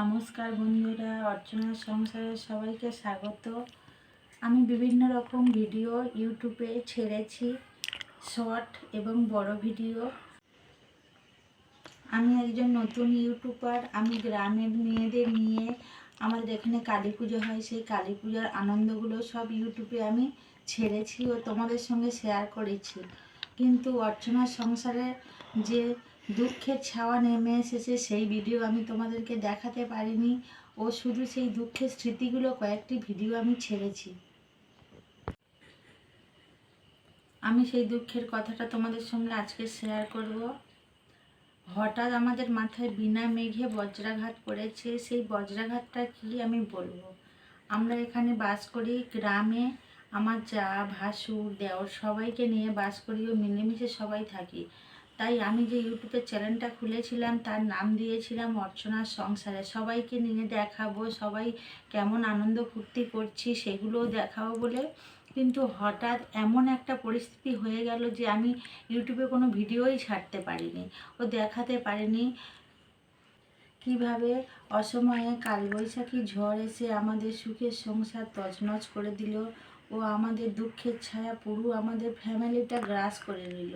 নমস্কার বন্ধুরা অর্চনার সংসারে সবাইকে স্বাগত। আমি বিভিন্ন রকম ভিডিও ইউটিউবে ছেড়েছি, শর্ট এবং বড় ভিডিও। আমি একজন নতুন ইউটিউবার, আমি গ্রামের মেয়েদের নিয়ে আমাদের এখানে কালী পুজো হয়, সেই কালী পূজার আনন্দগুলো সব ইউটিউবে আমি ছেড়েছি ও তোমাদের সঙ্গে শেয়ার করেছি। কিন্তু অর্চনার সংসারে যে দুঃখের ছাওয়া নেমে এসেছে, সেই ভিডিও আমি তোমাদেরকে দেখাতে পারিনি। ও শুধু সেই দুঃখের স্মৃতিগুলো কয়েকটি ভিডিও আমি ছেড়েছি। আমি সেই দুঃখের কথাটা তোমাদের সঙ্গে আজকে শেয়ার করব। হঠাৎ আমাদের মাথায় বিনা মেঘে বজ্রাঘাত পড়েছে সেই বজ্রাঘাতটা কি আমি বলব? আমরা এখানে বাস করি গ্রামে, আমার যা ভাসুর দেওর সবাইকে নিয়ে বাস করি, ও মিলেমিশে সবাই থাকি। তাই আমি যে ইউটিউবের চ্যানেলটা খুলেছিলাম, তার নাম দিয়েছিলাম অর্চনার সংসারে। সবাইকে নিয়ে দেখাবো, সবাই কেমন আনন্দ ফুর্তি করছি সেগুলোও দেখাবো বলে। কিন্তু হঠাৎ এমন একটা পরিস্থিতি হয়ে গেল যে আমি ইউটিউবে কোনো ভিডিওই ছাড়তে পারিনি ও দেখাতে পারিনি। কীভাবে? অসময়ে কালবৈশাখী ঝড় এসে আমাদের সুখের সংসার তছনছ করে দিল। ও আমাদের দুঃখের ছায়া পুরো আমাদের ফ্যামিলিটা গ্রাস করে নিল।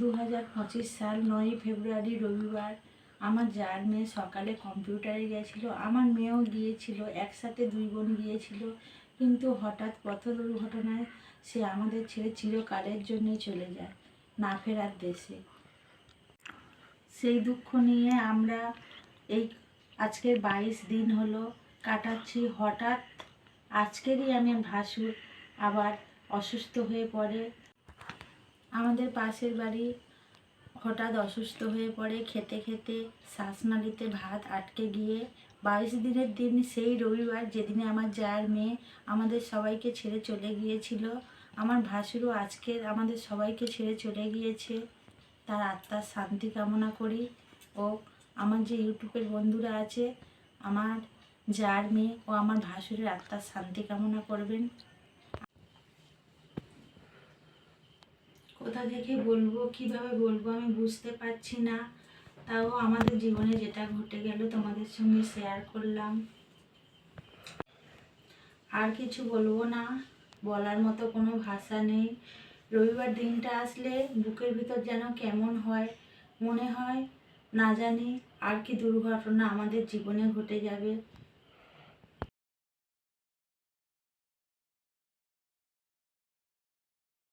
দু হাজার পঁচিশ সাল নয়ই ফেব্রুয়ারি, রবিবার আমার যার মেয়ে সকালে কম্পিউটারে গেছিল, আমার মেয়েও গিয়েছিল, একসাথে দুই বোন গিয়েছিল, কিন্তু হঠাৎ পথ দুর্ঘটনায় সে আমাদের ছেড়ে চিরকালের জন্যই চলে যায়, না ফেরার দেশে। সেই দুঃখ নিয়ে আমরা এই আজকের বাইশ দিন হলো কাটাচ্ছি। হঠাৎ আজকেরই আমি ভাসুর আবার অসুস্থ হয়ে পড়ে। আমাদের পাশের বাড়ি হঠাৎ অসুস্থ হয়ে পড়ে, খেতে খেতে শ্বাসনালীতে ভাত আটকে গিয়ে বাইশ দিনের দিন সেই রবিবার যেদিনে আমার যার মেয়ে আমাদের সবাইকে ছেড়ে চলে গিয়েছিল। আমার ভাসুরও আজকের আমাদের সবাইকে ছেড়ে চলে গিয়েছে। তার আত্মার শান্তি কামনা করি ও আমার যে ইউটিউবের বন্ধুরা আছে, আমার যার মেয়ে ও আমার ভাসুরের আত্মার শান্তি কামনা করবেন। কোথা থেকে বলব, কীভাবে বলব আমি বুঝতে পারছি না। তাও আমাদের জীবনে যেটা ঘটে গেল তোমাদের সঙ্গে শেয়ার করলাম। আর কিছু বলব না, বলার মতো কোনো ভাষা নেই। রবিবার দিনটা আসলে বুকের ভিতর যেন কেমন হয়, মনে হয় না জানি আর কি দুর্ঘটনা আমাদের জীবনে ঘটে যাবে।